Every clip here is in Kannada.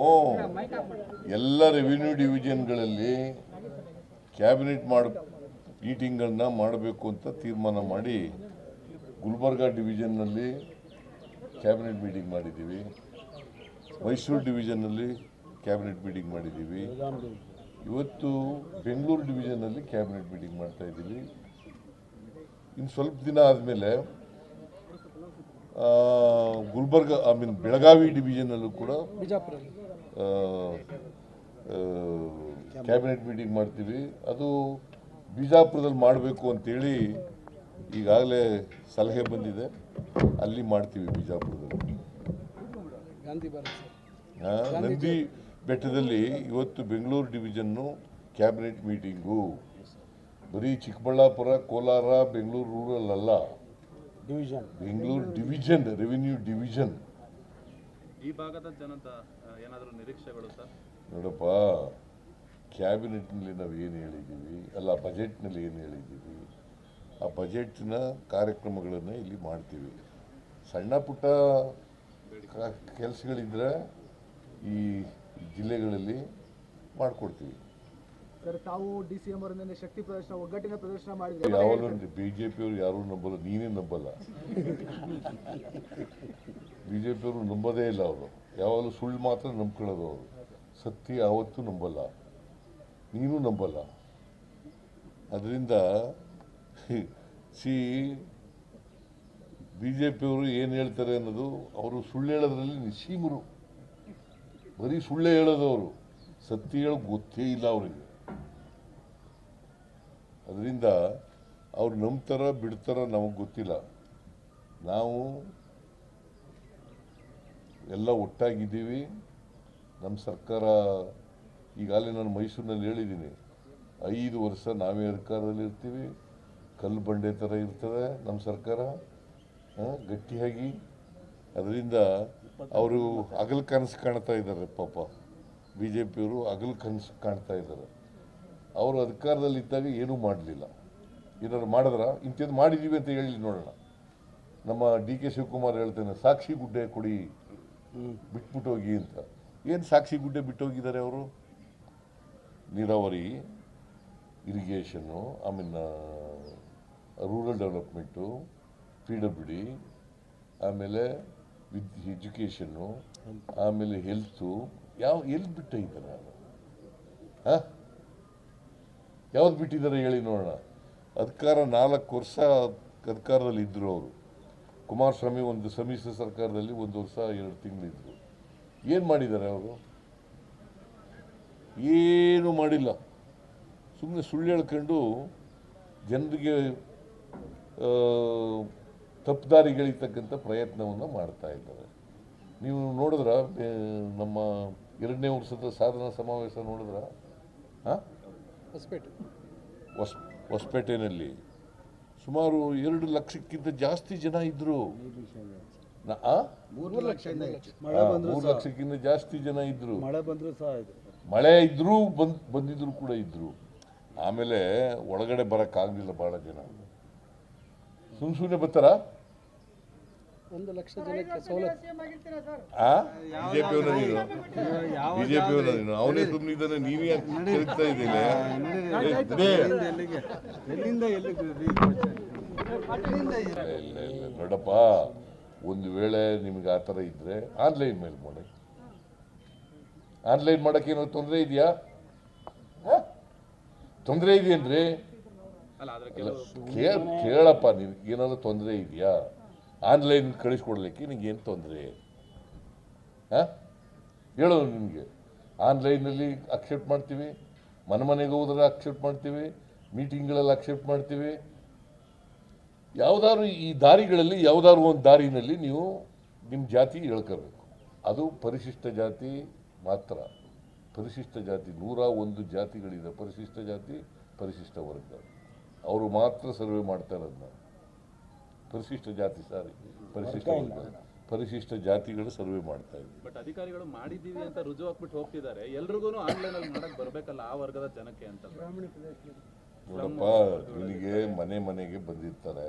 ಓ. ಎಲ್ಲ ರೆವಿನ್ಯೂ ಡಿವಿಷನ್ಗಳಲ್ಲಿ ಕ್ಯಾಬಿನೆಟ್ ಮಾಡ ಮೀಟಿಂಗನ್ನು ಮಾಡಬೇಕು ಅಂತ ತೀರ್ಮಾನ ಮಾಡಿ ಗುಲ್ಬರ್ಗಾ ಡಿವಿಷನ್ನಲ್ಲಿ ಕ್ಯಾಬಿನೆಟ್ ಮೀಟಿಂಗ್ ಮಾಡಿದ್ದೀವಿ. ಮೈಸೂರು ಡಿವಿಷನ್ನಲ್ಲಿ ಕ್ಯಾಬಿನೆಟ್ ಮೀಟಿಂಗ್ ಮಾಡಿದ್ದೀವಿ. ಇವತ್ತು ಬೆಂಗಳೂರು ಡಿವಿಷನ್ನಲ್ಲಿ ಕ್ಯಾಬಿನೆಟ್ ಮೀಟಿಂಗ್ ಮಾಡ್ತಾ ಇದ್ದೀವಿ. ಇನ್ನು ಸ್ವಲ್ಪ ದಿನ ಆದಮೇಲೆ ಗುಲ್ಬರ್ಗ ಐ ಮೀನ್ ಬೆಳಗಾವಿ ಡಿವಿಷನಲ್ಲೂ ಕೂಡ ಕ್ಯಾಬಿನೆಟ್ ಮೀಟಿಂಗ್ ಮಾಡ್ತೀವಿ. ಅದು ಬಿಜಾಪುರದಲ್ಲಿ ಮಾಡಬೇಕು ಅಂತೇಳಿ ಈಗಾಗಲೇ ಸಲಹೆ ಬಂದಿದೆ. ಅಲ್ಲಿ ಮಾಡ್ತೀವಿ ಬಿಜಾಪುರದಲ್ಲಿ. ನಂದಿ ಬೆಟ್ಟದಲ್ಲಿ ಇವತ್ತು ಬೆಂಗಳೂರು ಡಿವಿಷನ್ನು ಕ್ಯಾಬಿನೆಟ್ ಮೀಟಿಂಗು ಬರೀ ಚಿಕ್ಕಬಳ್ಳಾಪುರ ಕೋಲಾರ ಬೆಂಗಳೂರು ರೂರಲ್ ಅಲ್ಲ. ಬೆಂಗಳೂರು ಡಿವಿಷನ್ ರೆವಿನ್ಯೂ ಡಿವಿಷನ್ ಈ ಭಾಗದ ಜನದ ಏನಾದರೂ ನಿರೀಕ್ಷೆಗಳು ಸರ್? ನೋಡಪ್ಪ, ಕ್ಯಾಬಿನೆಟ್ನಲ್ಲಿ ನಾವು ಏನು ಹೇಳಿದ್ದೀವಿ, ಅಲ್ಲ, ಬಜೆಟ್ನಲ್ಲಿ ಏನು ಹೇಳಿದ್ದೀವಿ, ಆ ಬಜೆಟ್ನ ಕಾರ್ಯಕ್ರಮಗಳನ್ನು ಇಲ್ಲಿ ಮಾಡ್ತೀವಿ. ಸಣ್ಣ ಪುಟ್ಟ ಕೆಲಸಗಳಿದ್ರೆ ಈ ಜಿಲ್ಲೆಗಳಲ್ಲಿ ಮಾಡಿಕೊಡ್ತೀವಿ. ಸರ್, ತಾವು ಡಿ ಸಿ ಎಂ ಅವರಿಂದ ಶಕ್ತಿ ಪ್ರದರ್ಶನ, ಒಗ್ಗಟ್ಟಿನ ಪ್ರದರ್ಶನ ಮಾಡಿದ್ರು. ಯಾವಾಗಲೂ ಬಿ ಜೆ ಪಿಯವರು ಯಾರೂ ನಂಬಲ್ಲ, ನೀನೇ ನಂಬಲ್ಲ. ಬಿ ಜೆ ಪಿಯವರು ನಂಬೋದೇ ಇಲ್ಲ ಅವರು. ಯಾವಾಗಲೂ ಸುಳ್ಳು ಮಾತ್ರ ನಂಬ್ಕೊಳ್ಳೋದು ಅವರು. ಸತ್ಯ ಯಾವತ್ತೂ ನಂಬಲ್ಲ. ನೀನು ನಂಬಲ್ಲ. ಅದರಿಂದ, ಸಿ ಬಿ ಜೆ ಪಿಯವರು ಏನು ಹೇಳ್ತಾರೆ ಅನ್ನೋದು ಅವರು ಸುಳ್ಳು ಹೇಳೋದ್ರಲ್ಲಿ ನಿಸೀಮರು ಬರೀ ಸುಳ್ಳೇ ಹೇಳೋದು ಅವರು. ಸತ್ಯ ಹೇಳೋದು ಗೊತ್ತೇ ಇಲ್ಲ ಅವರಿಗೆ. ಅದರಿಂದ ಅವ್ರು ನಂಬ್ತಾರ, ಬಿಡ್ತಾರ ನಮಗೆ ಗೊತ್ತಿಲ್ಲ. ನಾವು ಎಲ್ಲ ಒಟ್ಟಾಗಿದ್ದೀವಿ. ನಮ್ಮ ಸರ್ಕಾರ ಈಗಾಗಲೇ ನಾನು ಮೈಸೂರಿನಲ್ಲಿ ಹೇಳಿದ್ದೀನಿ. ಐದು ವರ್ಷ ನಾವೇ ಅಧಿಕಾರದಲ್ಲಿ ಇರ್ತೀವಿ. ಕಲ್ಲು ಬಂಡೆ ಥರ ಇರ್ತದೆ ನಮ್ಮ ಸರ್ಕಾರ ಗಟ್ಟಿಯಾಗಿ. ಅದರಿಂದ ಅವರು ಹಗಲು ಕನಸು ಕಾಣ್ತಾ ಇದ್ದಾರೆ ಪಾಪ. ಬಿ ಜೆ ಪಿಯವರು ಹಗಲು ಕನಸು ಕಾಣ್ತಾ ಇದ್ದಾರೆ. ಅವರು ಅಧಿಕಾರದಲ್ಲಿ ಇದ್ದಾಗ ಏನೂ ಮಾಡಲಿಲ್ಲ. ಏನಾದ್ರು ಮಾಡಿದ್ರ? ಇಂಥದ್ದು ಮಾಡಿದ್ದೀವಿ ಅಂತ ಹೇಳಿ ನೋಡೋಣ. ನಮ್ಮ ಡಿ ಕೆ ಶಿವಕುಮಾರ್ ಹೇಳ್ತೇನೆ, ಸಾಕ್ಷಿ ಗುಡ್ಡೆ ಕೊಡಿ, ಬಿಟ್ಬಿಟ್ಟು ಹೋಗಿ ಅಂತ. ಏನು ಸಾಕ್ಷಿ ಗುಡ್ಡೆ ಬಿಟ್ಟು ಹೋಗಿದ್ದಾರೆ ಅವರು? ನೀರಾವರಿ, irrigation I rural development, P W D, ಆಮೇಲೆ ವಿದ್ ಎಜುಕೇಷನ್ನು, ಆಮೇಲೆ ಹೆಲ್ತು, ಯಾವ, ಎಲ್ಲಿ ಬಿಟ್ಟಿದ್ದಾರೆ ಹಾಂ? ಯಾವ್ದು ಬಿಟ್ಟಿದ್ದಾರೆ ಹೇಳಿ ನೋಡೋಣ. ಅಧಿಕಾರ ನಾಲ್ಕು ವರ್ಷ ಅಧಿಕಾರದಲ್ಲಿ ಇದ್ದರು ಅವರು. ಕುಮಾರಸ್ವಾಮಿ ಒಂದು ಸಮ್ಮಿಶ್ರ ಸರ್ಕಾರದಲ್ಲಿ ಒಂದು ವರ್ಷ ಎರಡು ತಿಂಗಳಿದ್ರು ಏನು ಮಾಡಿದ್ದಾರೆ ಅವರು? ಏನು ಮಾಡಿಲ್ಲ. ಸುಮ್ಮನೆ ಸುಳ್ಳು ಹೇಳ್ಕೊಂಡು ಜನರಿಗೆ ತಪ್ಪುದಾರಿಗಳಿರ್ತಕ್ಕಂಥ ಪ್ರಯತ್ನವನ್ನು ಮಾಡ್ತಾ ಇದ್ದಾರೆ. ನೀವು ನೋಡಿದ್ರ ನಮ್ಮ ಎರಡನೇ ವರ್ಷದ ಸಾಧನಾ ಸಮಾವೇಶ ನೋಡಿದ್ರ? ಹಾಂ ಹೊಸಪೇಟೆ. ಹೊಸ್ ಹೊಸಪೇಟೆಯಲ್ಲಿ ಸುಮಾರು ಎರಡು ಲಕ್ಷಕ್ಕಿಂತ ಜಾಸ್ತಿ ಜನ ಆ? ಮೂರು ಲಕ್ಷ ಆ, ಮೂರು ಲಕ್ಷಕ್ಕಿಂತ ಜಾಸ್ತಿ ಜನ ಇದ್ರು. ಮಳೆ ಬಂದ್ರು ಸಹ ಇದು. ಮಳೆ ಇದ್ರೂ ಬಂದ್ ಬಂದಿದ್ರು ಕೂಡ ಇದ್ರು. ಆಮೇಲೆ ಒಳಗಡೆ ಬರೋಕ್ಕಾಗಲಿಲ್ಲ ಭಾಳ ಜನ. ಸುಮ್ ಸುಮ್ಮನೆ ಬರ್ತಾರ? ಒಂದು ಲಕ್ಷ ಜನಕ್ಕೆ ಸವಲತ್ತು. ಬಿಜೆಪಿ ನೀನು ಬಿಜೆಪಿ ನೀನು ಅವನೇ ಸುಮ್ಮನೆ ಇದ್ದಾನೆ ನೀನು ಯಾಕೆ ತಿರುಗ್ತಾ ಇದ್ದೀನಿ ನೋಡಪ್ಪ ಒಂದು ವೇಳೆ ನಿಮ್ಗೆ ಆ ಥರ ಇದ್ರೆ ಆನ್ಲೈನ್ ಮೇಲೆ ಮಾಡಿ. ಆನ್ಲೈನ್ ಮಾಡೋಕ್ಕೇನೋ ಏನೋ ತೊಂದರೆ ಇದೆಯಾ? ತೊಂದರೆ ಇದೆಯೇನ್ರಿ? ಕೇಳಪ್ಪ ನೀನು ಏನಾದ್ರು ತೊಂದರೆ ಇದೆಯಾ? ಆನ್ಲೈನ್ ಕಳಿಸ್ಕೊಡ್ಲಿಕ್ಕೆ ಏನು ತೊಂದರೆ? ಹಾಂ? ಹೇಳೋದು ನಿಮಗೆ ಆನ್ಲೈನಲ್ಲಿ ಅಕ್ಸೆಪ್ಟ್ ಮಾಡ್ತೀವಿ ಮನೆ ಮನೆಗೆ ಹೋದ್ರೆ ಅಕ್ಸೆಪ್ಟ್ ಮಾಡ್ತೀವಿ ಮೀಟಿಂಗ್ಗಳಲ್ಲಿ ಅಕ್ಸೆಪ್ಟ್ ಮಾಡ್ತೀವಿ. ಯಾವುದಾದ್ರು ಈ ದಾರಿಗಳಲ್ಲಿ, ಯಾವುದಾದ್ರು ಒಂದು ದಾರಿನಲ್ಲಿ ನೀವು ನಿಮ್ಮ ಜಾತಿ ಹೇಳ್ಕೋಬೇಕು. ಅದು ಪರಿಶಿಷ್ಟ ಜಾತಿ ಮಾತ್ರ. ಪರಿಶಿಷ್ಟ ಜಾತಿ, ನೂರ ಒಂದು ಜಾತಿಗಳಿದೆ. ಪರಿಶಿಷ್ಟ ಜಾತಿ, ಪರಿಶಿಷ್ಟ ವರ್ಗ. ಅವರು ಮಾತ್ರ ಸರ್ವೆ ಮಾಡ್ತಾ ಇರೋದನ್ನ ಪರಿಶಿಷ್ಟ ಜಾತಿ ಸಾರಿ. ಪರಿಶಿಷ್ಟ ಪರಿಶಿಷ್ಟ ಜಾತಿಗಳು ಸರ್ವೆ ಮಾಡ್ತಾ ಇದ್ದೀವಿ ಬಟ್ ಅಧಿಕಾರಿಗಳು ಮಾಡಿದ್ದೀವಿ ಅಂತ ರುಜು ಹಾಕ್ಬಿಟ್ಟು ಹೋಗ್ತಿದ್ದಾರೆ. ಎಲ್ರಿಗೂ ಆನ್ಲೈನ್ ಅಲ್ಲಿ ಮಾಡಕ್ ಬರಬೇಕಲ್ಲ ಆ ವರ್ಗದ ಜನಕ್ಕೆ ಅಂತ. ನೋಡಪ್ಪ ನಿನಗೆ ಮನೆ ಮನೆಗೆ ಬಂದಿರ್ತಾರೆ.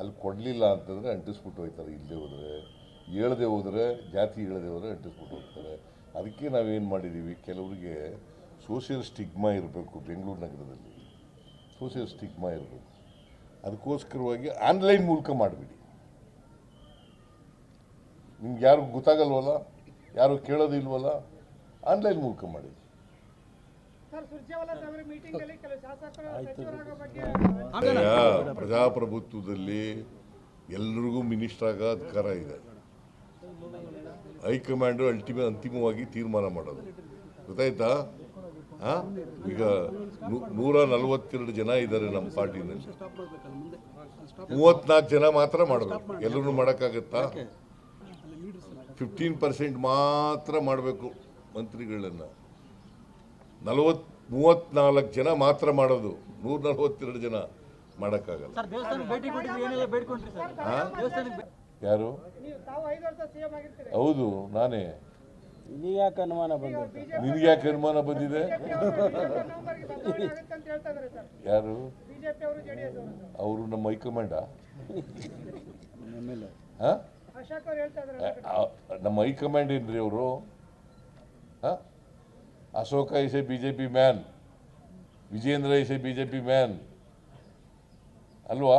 ಅಲ್ಲಿ ಕೊಡಲಿಲ್ಲ ಅಂತಂದ್ರೆ ಅಂಟಿಸ್ಬಿಟ್ಟು ಹೋಗ್ತಾರೆ ಇಲ್ಲದೆ ಹೋದ್ರೆ. ಹೇಳದೆ ಹೋದ್ರೆ ಜಾತಿ ಹೇಳದೆ ಹೋದ್ರೆ ಅಂಟಿಸ್ಬಿಟ್ಟು ಹೋಗ್ತಾರೆ. ಅದಕ್ಕೆ ನಾವೇನು ಮಾಡಿದ್ದೀವಿ? ಕೆಲವರಿಗೆ ಸೋಷಿಯಲ್ ಸ್ಟಿಗ್ಮಾ ಇರಬೇಕು ಬೆಂಗಳೂರು ನಗರದಲ್ಲಿ. ಸೋಷಿಯಲ್ ಸ್ಟಿಗ್ಮಾ ಇರಬೇಕು. ಅದಕ್ಕೋಸ್ಕರವಾಗಿ ಆನ್ಲೈನ್ ಮೂಲಕ ಮಾಡಿಬಿಡಿ. ನಿಮ್ಗೆ ಯಾರು ಗೊತ್ತಾಗಲ್ವಲ್ಲ? ಯಾರು ಕೇಳೋದಿಲ್ವಲ್ಲ ಆನ್ಲೈನ್ ಮೂಲಕ ಮಾಡಿ. ಪ್ರಜಾಪ್ರಭುತ್ವದಲ್ಲಿ ಎಲ್ರಿಗೂ ಮಿನಿಸ್ಟರ್ ಆಗೋ ಅಧಿಕಾರ ಇದೆ. ಹೈಕಮಾಂಡು ಅಲ್ಟಿಮೇ ಅಂತಿಮವಾಗಿ ತೀರ್ಮಾನ ಮಾಡೋದು. ಗೊತ್ತಾಯ್ತಾ? ಈಗ ನೂರ ನಲವತ್ತೆರಡು ಜನ ಇದ್ದಾರೆ ನಮ್ಮ ಪಾರ್ಟಿನಲ್ಲಿ. ಮೂವತ್ನಾಲ್ಕು ಜನ ಮಾತ್ರ ಮಾಡಬೇಕು. ಎಲ್ಲರೂ ಮಾಡೋಕ್ಕಾಗತ್ತಾ? ಫಿಫ್ಟೀನ್ ಪರ್ಸೆಂಟ್ ಮಾತ್ರ ಮಾಡಬೇಕು ಮಂತ್ರಿಗಳನ್ನು. ನಲವತ್ ಮೂವತ್ನಾಲ್ಕು ಜನ ಮಾತ್ರ ಮಾಡೋದು. ನೂರ ನಲವತ್ತೆರಡು ಜನ ಮಾಡೋಕ್ಕಾಗಲ್ಲ. ಸರ್ ದೇವಸ್ಥಾನಕ್ಕೆ ಭೇಟಿ ಕೊಟ್ಟಿದ್ವಿ ಏನೆಲ್ಲ ಬೇಡ್ಕೊಂಡ್ರಿ ಸರ್? ದೇವಸ್ಥಾನಕ್ಕೆ ಯಾರು? ನೀವು ತಾವು ಐದು ಸಿಎಂ ಆಗಿರ್ತೀರಿ. ಹೌದು ನಾನೇ. ಯಾಕೆ ಅನುಮಾನ ಬಂದಿದೆ ಯಾಕೆ ಅನುಮಾನ ಬಂದಿದೆ? ಯಾರು? ಬಿಜೆಪಿ ಅವರು ನಮ್ಮ ಹೈಕಮಾಂಡ. ನಮ್ಮ ಹೈಕಮಾಂಡ್ ಏನ್ರಿ ಅವರು? Ashoka is a B J P man. Vijendra is a B J P man. ಅಲ್ವಾ?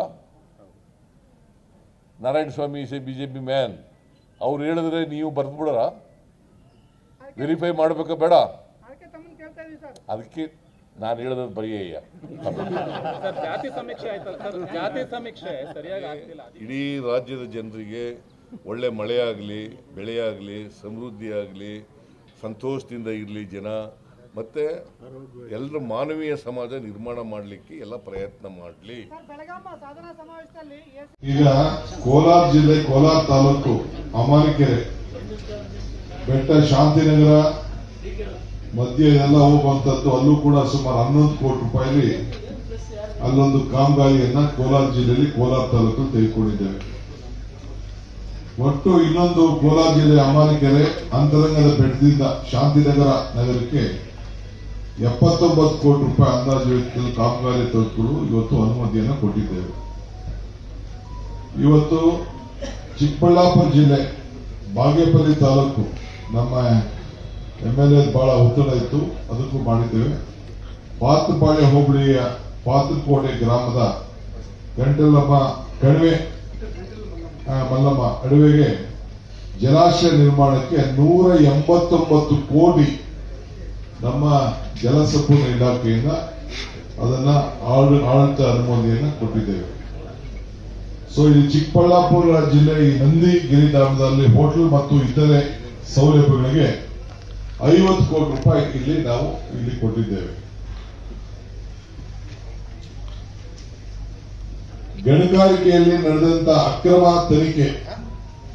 Narayana Swamy is a B J P man. ಅವ್ರು ಹೇಳಿದ್ರೆ ನೀವು ಬರ್ದ್ಬಿಡರ? ವೆರಿಫೈ ಮಾಡಬೇಕಾ ಬೇಡ. ಅದಕ್ಕೆ ನಾನು ಹೇಳಿದ್ರೆ ಬರೆಯ ಸರ್ ಜಾತಿ ಸಮೀಕ್ಷೆ ಆಯ್ತಲ್ಲ ಸರ್? ಜಾತಿ ಸಮೀಕ್ಷೆ ಸರಿಯಾಗಿ ಆಗ್ತಿಲ್ಲ ಇಡೀ ರಾಜ್ಯದ ಜನರಿಗೆ ಒಳ್ಳೆ ಮಳೆ ಆಗಲಿ ಬೆಳೆ ಆಗಲಿ ಸಮೃದ್ಧಿ ಆಗಲಿ ಸಂತೋಷದಿಂದ ಇರಲಿ ಜನ ಮತ್ತು ಎಲ್ಲರ ಮಾನವೀಯ ಸಮಾಜ ನಿರ್ಮಾಣ ಮಾಡಲಿಕ್ಕೆ ಎಲ್ಲ ಪ್ರಯತ್ನ ಮಾಡಲಿ. ಈಗ ಕೋಲಾರ ಜಿಲ್ಲೆ ಕೋಲಾರ ತಾಲೂಕು ಅಮಾನಿಕೆರೆ ಬೆಟ್ಟ ಶಾಂತಿನಗರ ಮಧ್ಯೆ ಎಲ್ಲ ಹೋಗುವಂತದ್ದು ಅಲ್ಲೂ ಕೂಡ ಸುಮಾರು ಹನ್ನೊಂದು ಕೋಟಿ ರೂಪಾಯಿ ಅಲ್ಲೊಂದು ಕಾಮಗಾರಿಯನ್ನ ಕೋಲಾರ ಜಿಲ್ಲೆಯಲ್ಲಿ ಕೋಲಾರ ತಾಲೂಕು ತೆಗೆದುಕೊಂಡಿದ್ದೇವೆ ಒಟ್ಟು ಇನ್ನೊಂದು ಕೋಲಾರ ಜಿಲ್ಲೆಯ ಅಮಾನಿಕೆರೆ ಅಂತರಂಗದ ಬೆಟ್ಟದಿಂದ ಶಾಂತಿನಗರ ನಗರಕ್ಕೆ ಎಪ್ಪತ್ತೊಂಬತ್ತು ಕೋಟಿ ರೂಪಾಯಿ ಅಂದಾಜು ಕಾಮಗಾರಿ ತೆಗೆದುಕೊಂಡು ಇವತ್ತು ಅನುಮತಿಯನ್ನು ಕೊಟ್ಟಿದ್ದೇವೆ. ಇವತ್ತು ಚಿಕ್ಕಬಳ್ಳಾಪುರ ಜಿಲ್ಲೆ ಬಾಗೇಪಲ್ಲಿ ತಾಲೂಕು ನಮ್ಮ ಎಂ ಎಲ್ ಎ ಬಹಳ ಒತ್ತಡ ಇತ್ತು, ಅದಕ್ಕೂ ಮಾಡಿದ್ದೇವೆ. ಪಾತುಪಾಳೆ ಹೋಬಳಿಯ ಪಾತ್ರಕೋಟೆ ಗ್ರಾಮದ ಗಂಟಲಮ್ಮ ಕಣಿವೆ ಮಲ್ಲಮ್ಮ ಅಡವೆಗೆ ಜಲಾಶಯ ನಿರ್ಮಾಣಕ್ಕೆ ನೂರ ಎಂಬತ್ತೊಂಬತ್ತು ಕೋಟಿ ನಮ್ಮ ಜಲಸಂಪನ್ಮೂಲ ಇಲಾಖೆಯಿಂದ ಅದನ್ನ ಆಡು ಆಡಳಿತ ಅನುಮೋದನೆಯನ್ನ ಕೊಟ್ಟಿದ್ದೇವೆ. ಸೊ ಈ ಚಿಕ್ಕಬಳ್ಳಾಪುರ ಜಿಲ್ಲೆ ಈ ನಂದಿ ಗಿರಿಧಾಮದಲ್ಲಿ ಹೋಟೆಲ್ ಮತ್ತು ಇತರೆ ಸೌಲಭ್ಯಗಳಿಗೆ ಐವತ್ತು ಕೋಟಿ ರೂಪಾಯಿ ಇಲ್ಲಿ ನಾವು ಇಲ್ಲಿ ಕೊಟ್ಟಿದ್ದೇವೆ. ಗಣಿಗಾರಿಕೆಯಲ್ಲಿ ನಡೆದಂತ ಅಕ್ರಮ ತನಿಖೆ,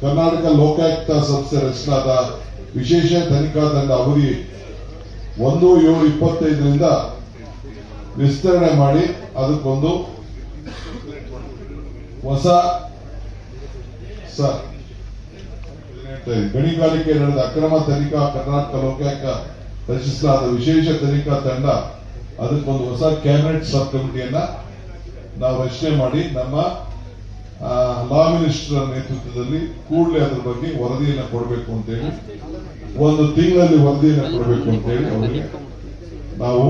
ಕರ್ನಾಟಕ ಲೋಕಾಯುಕ್ತ ಸಂಸ್ಥೆ ರಚನಾದ ವಿಶೇಷ ತನಿಖಾ ತಂಡ ಅವಧಿ ಒಂದು ಏಳು ಇಪ್ಪತ್ತೈದರಿಂದ ವಿಸ್ತರಣೆ ಮಾಡಿ ಅದಕ್ಕೊಂದು ಹೊಸ ಸ- ಗಣಿಗಾರಿಕೆ ನಡೆದ ಅಕ್ರಮ ತನಿಖಾ ಕರ್ನಾಟಕ ಲೋಕಾಯುಕ್ತ ರಚಿಸಲಾದ ವಿಶೇಷ ತನಿಖಾ ತಂಡ ಅದಕ್ಕೊಂದು ಹೊಸ ಕ್ಯಾಬಿನೆಟ್ ಸಬ್ ಕಮಿಟಿಯನ್ನ ನಾವು ರಚನೆ ಮಾಡಿ ನಮ್ಮ ಲಾ ಮಿನಿಸ್ಟರ್ ನೇತೃತ್ವದಲ್ಲಿ ಕೂಡಲೇ ಅದರ ಬಗ್ಗೆ ವರದಿಯನ್ನ ಕೊಡಬೇಕು ಅಂತೇಳಿ, ಒಂದು ತಿಂಗಳಲ್ಲಿ ವರದಿಯನ್ನು ಕೊಡಬೇಕು ಅಂತೇಳಿ ಅವರಿಗೆ ನಾವು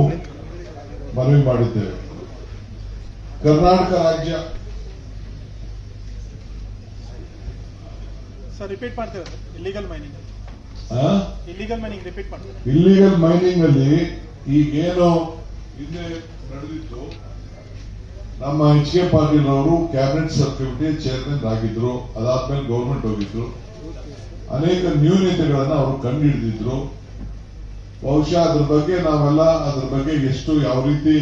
ಮನವಿ ಮಾಡಿದ್ದೇವೆ. ಕರ್ನಾಟಕ ರಾಜ್ಯ ಸರ್ ರಿಪೀಟ್ ಮಾಡ್ತೇವೆ ಇಲ್ಲಿಗಲ್ ಮೈನಿಂಗ್ ಆ? ಇಲ್ಲಿಗಲ್ ಮೈನಿಂಗ್ ರಿಪೀಟ್ ಮಾಡ್ತೇವೆ ಇಲ್ಲಿಗಲ್ ಮೈನಿಂಗ್ ಅಲ್ಲಿ ಈಗೇನು ಹಿಂದೆ ನಡೆದಿತ್ತು ನಮ್ಮ ಎಚ್ ಕೆ ಪಾಟೀಲ್ ಅವರು ಕ್ಯಾಬಿನೆಟ್ ಸಬ್ ಕಮಿಟಿ ಚೇರ್ಮನ್ ಆಗಿದ್ರು. ಅದಾದ್ಮೇಲೆ ಗೌರ್ಮೆಂಟ್ ಹೋಗಿದ್ರು. ಅನೇಕ ನ್ಯೂನತೆಗಳನ್ನ ಅವರು ಕಂಡುಹಿಡಿದಿದ್ರು. ಬಹುಶಃ ಅದ್ರ ಬಗ್ಗೆ ನಾವೆಲ್ಲ ಅದ್ರ ಬಗ್ಗೆ ಎಷ್ಟು ಯಾವ ರೀತಿ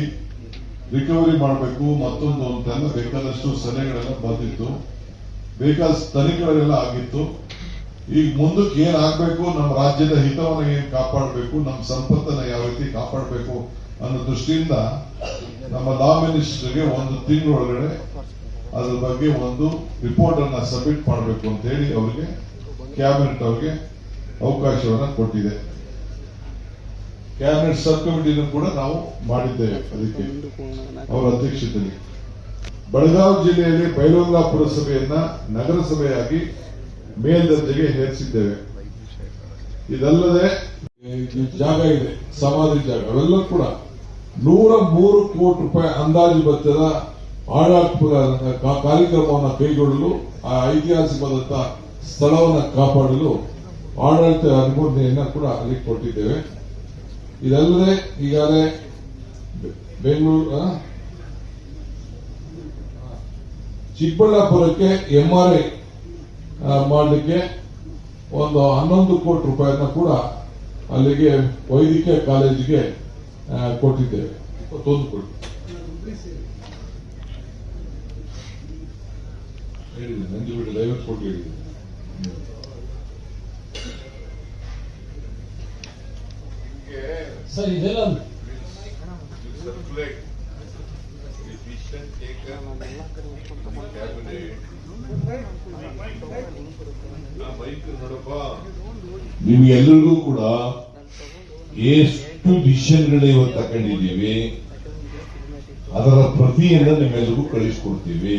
ರಿಕವರಿ ಮಾಡಬೇಕು ಮತ್ತೊಂದು ಅಂತೆಲ್ಲ ಬೇಕಾದಷ್ಟು ಸಲಹೆಗಳೆಲ್ಲ ಬಂದಿತ್ತು. ಬೇಕಾದ ತನಿಖೆಗಳೆಲ್ಲ ಆಗಿತ್ತು. ಈಗ ಮುಂದಕ್ಕೆ ಏನ್ ಆಗ್ಬೇಕು ನಮ್ಮ ರಾಜ್ಯದ ಹಿತವನ್ನು ಏನ್ ಕಾಪಾಡಬೇಕು? ನಮ್ಮ ಸಂಪತ್ತನ್ನ ಯಾವ ರೀತಿ ಕಾಪಾಡಬೇಕು ಅನ್ನೋ ದೃಷ್ಟಿಯಿಂದ ನಮ್ಮ ಲಾ ಮಿನಿಸ್ಟರ್ಗೆ ಒಂದು ತಿಂಗಳೊಳಗಡೆ ಅದ್ರ ಬಗ್ಗೆ ಒಂದು ರಿಪೋರ್ಟ್ ಅನ್ನ ಸಬ್ಮಿಟ್ ಮಾಡಬೇಕು ಅಂತ ಹೇಳಿ ಅವರಿಗೆ ಕ್ಯಾಬಿನೆಟ್ ಅವರಿಗೆ ಅವಕಾಶವನ್ನ ಕೊಟ್ಟಿದೆ. ಕ್ಯಾಬಿನೆಟ್ ಸಬ್ ಕಮಿಟಿನೂ ಕೂಡ ನಾವು ಮಾಡಿದ್ದೇವೆ ಅದಕ್ಕೆ. ಅವರ ಅಧ್ಯಕ್ಷತೆಯಲ್ಲಿ. ಬೆಳಗಾವಿ ಜಿಲ್ಲೆಯಲ್ಲಿ ಬೈಲಹೊಂಗಲ ಪುರಸಭೆಯನ್ನ ನಗರಸಭೆಯಾಗಿ ಮೇಲ್ದರ್ಜೆಗೆ ಏರಿಸಿದ್ದೇವೆ ಇದಲ್ಲದೆ ಜಾಗ ಇದೆ, ಸಮಾಧಿ ಜಾಗ ಅವೆಲ್ಲ ಕೂಡ ನೂರ ಮೂರು ಕೋಟಿ ರೂಪಾಯಿ ಅಂದಾಜು ಬತ್ತದ ಆಡಳಿತ ಕಾರ್ಯಕ್ರಮವನ್ನು ಕೈಗೊಳ್ಳಲು, ಆ ಐತಿಹಾಸಿಕವಾದಂತಹ ಸ್ಥಳವನ್ನು ಕಾಪಾಡಲು ಆಡಳಿತ ಅನುಮೋದನೆಯನ್ನು ಕೂಡ ಅಲ್ಲಿ ಕೊಟ್ಟಿದ್ದೇವೆ. ಇದಲ್ಲದೆ, ಈಗಾಗಲೇ ಬೆಂಗಳೂರು ಚಿಕ್ಕಬಳ್ಳಾಪುರಕ್ಕೆ ಎಂಆರ್ಐ ಮಾಡಲಿಕ್ಕೆ ಒಂದು ಹನ್ನೊಂದು ಕೋಟಿ ರೂಪಾಯಿನ ಕೂಡ ಅಲ್ಲಿಗೆ ವೈದ್ಯಕೀಯ ಕಾಲೇಜಿಗೆ ಕೊಟ್ಟಿದ್ದೇವೆ ಇಪ್ಪತ್ತೊಂದು ಕೋಟಿ ನಂಜು ಐವತ್ತು ಕೋಟಿ ಹೇಳಿದೆ ಸರ್ ಇದೆಲ್ಲ ನಿಮ್ಗೆಲ್ಲರಿಗೂ ಕೂಡ ಎಷ್ಟು ಡಿಸಿಷನ್ಗಳು ಇವತ್ತು ತಗೊಂಡಿದ್ದೀವಿ ಅದರ ಪ್ರತಿಯನ್ನ ನಿಮ್ಮೆಲ್ಲರಿಗೂ ಕಳಿಸ್ಕೊಡ್ತೀವಿ.